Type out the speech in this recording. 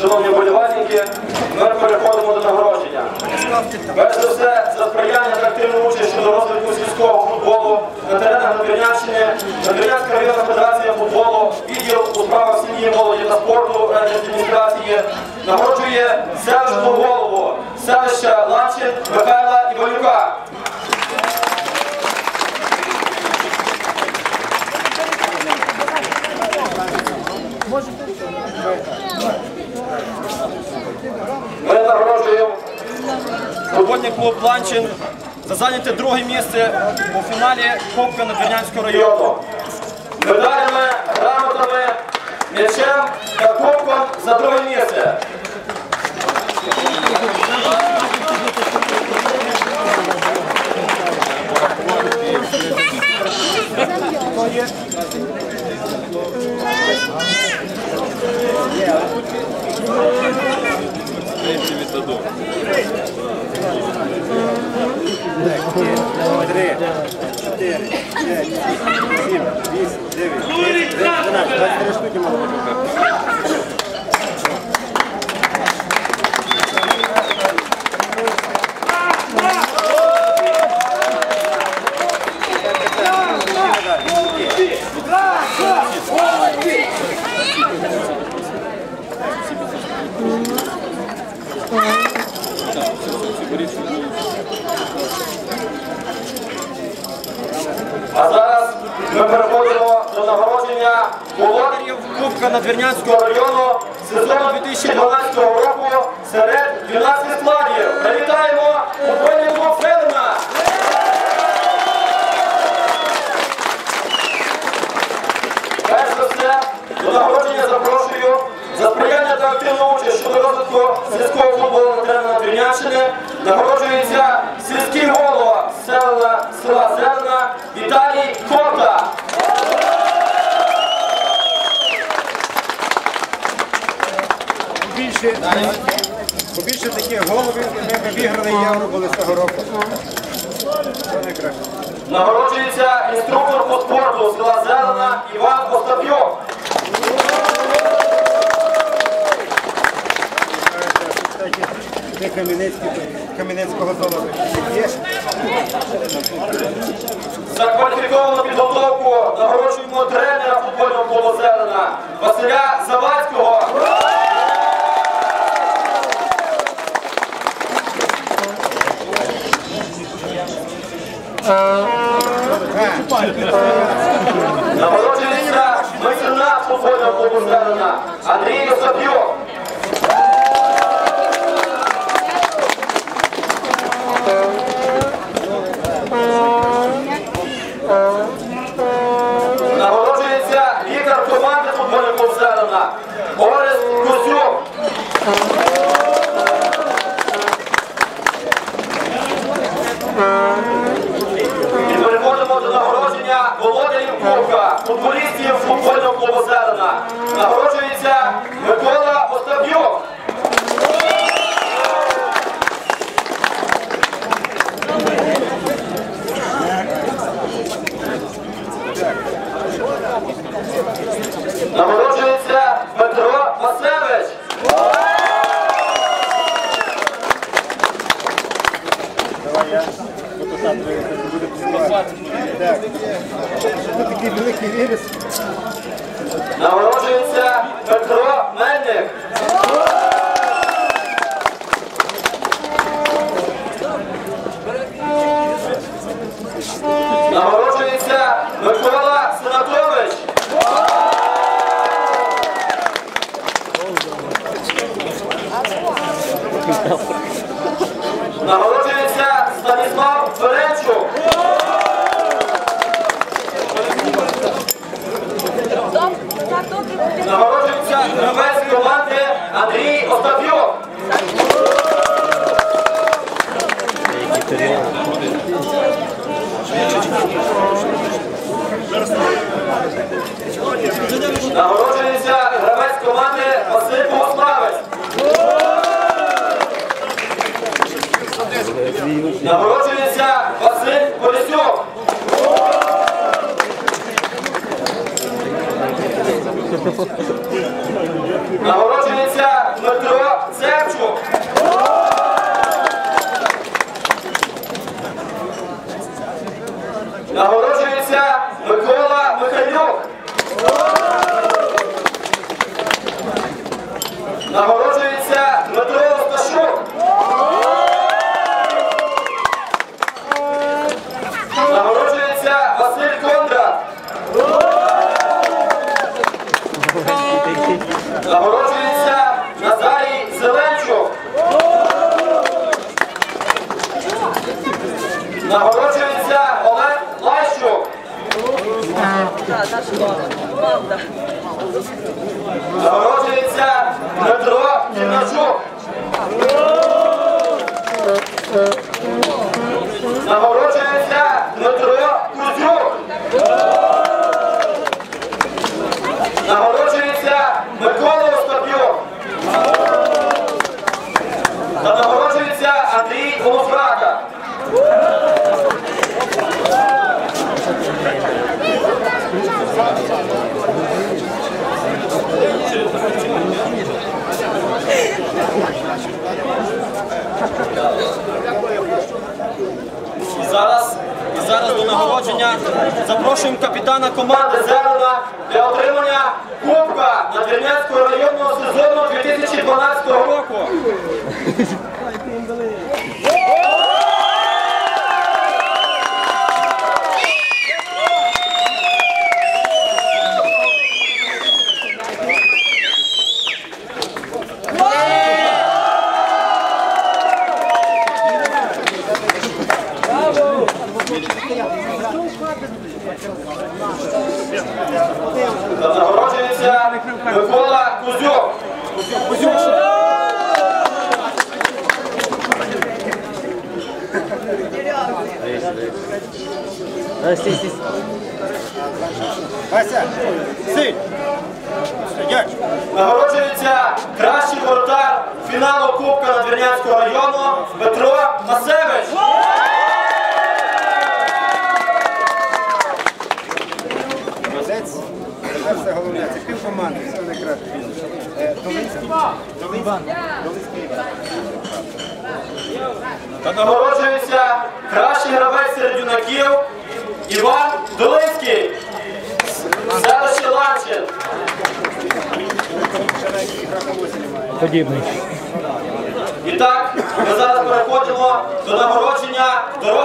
шановні болівальники, ми переходимо до нагородження. Перш за все, за сприяння та активну участь щодо розвитку сільського футболу на теренах Надвірнянщини, Надвірнянська районна федерація футболу, відділ у справах сім'ї, молоді та спорту адміністрації нагороджує селищну голову селища Лачин Михайла Іванюка. Ми нагороджуємо футбольний клуб Ланчин за зайняте друге місце у фіналі Кубка Надвірнянського району. Медалями, грамотами, м'ячем та кубком за друге місце. Три, чотири, п'ять, сім, вісім, дев'ять, двадцять три штуки мало А зараз ми переходимо до нагородження володарів Кубка Надвірнянського району сезону 2012 року серед 12 складів. Привітаємо футбольний клуб Перш за все, до нагородження запрошую за сприяння та активну участь щодо розвитку сільського футболу на Надвірнянщини нагороджується сільський голова села, Зелена Віталій Кота. Побільше, побільше таких головів, ми виграли євро були цього року. Нагороджується інструктор по спорту села Зелена Іван Остап'йов. Це Кам'янецького золота. За кваліфіковану підготовку нагороджуємо тренера футбольного клубу Василя Завадського. Нагороджується меценат футбольного клубу Андрій Остап'йов. Зелена Орест Кузюк. І переходимо до нагородження володарів Кубка, футболістів футбольного клубу Зелена. Нагороджується Микола Остап'юк. Нагороджується Петро Васевич. Давай я. Такий великий вірус. Нагороджується Петро Мельник. Нагороджується Микола Сенатович. Нагороджується Станіслав Ференчук. Нагороджується гравець команди Андрій Остап'юк. Нагороджується гравець команди Василь Богославець. Нагороджується Василь Полісюк. Нагороджується Дмитро Цепчук. Нагороджується Микола Михайлюк. Нагороджується Дмитро Осташук. Нагороджується Василь Кондрат. Нагороджується Назарій Зеленчук. Нагороджується Олег Лащук. Нагороджується Дмитро Кіначук. Нагороджується Дмитро Кузюк. Нагороджується Микола Остап'юк. Та нагороджується Андрій Голофрака. І зараз, і зараз до нагородження запрошуємо капітана команди Зелена для отримання Кубка Надвірнянського районного сезону 2012 року. Та Нагороджується Микола Кузюк. Вася, сидь. Стоять. Нагороджується кращий воротар фіналу Кубка Надвірнянського району Петро Масевич. Молодець. Тепер все головне. Це пів команди. Все найкраще. Е, Долинський. Долинський. Та нагороджується кращий гравець серед юнаків Іван Долинський. Селище Ланчин. Подібний. І так, ми зараз переходимо до нагородження дорослих.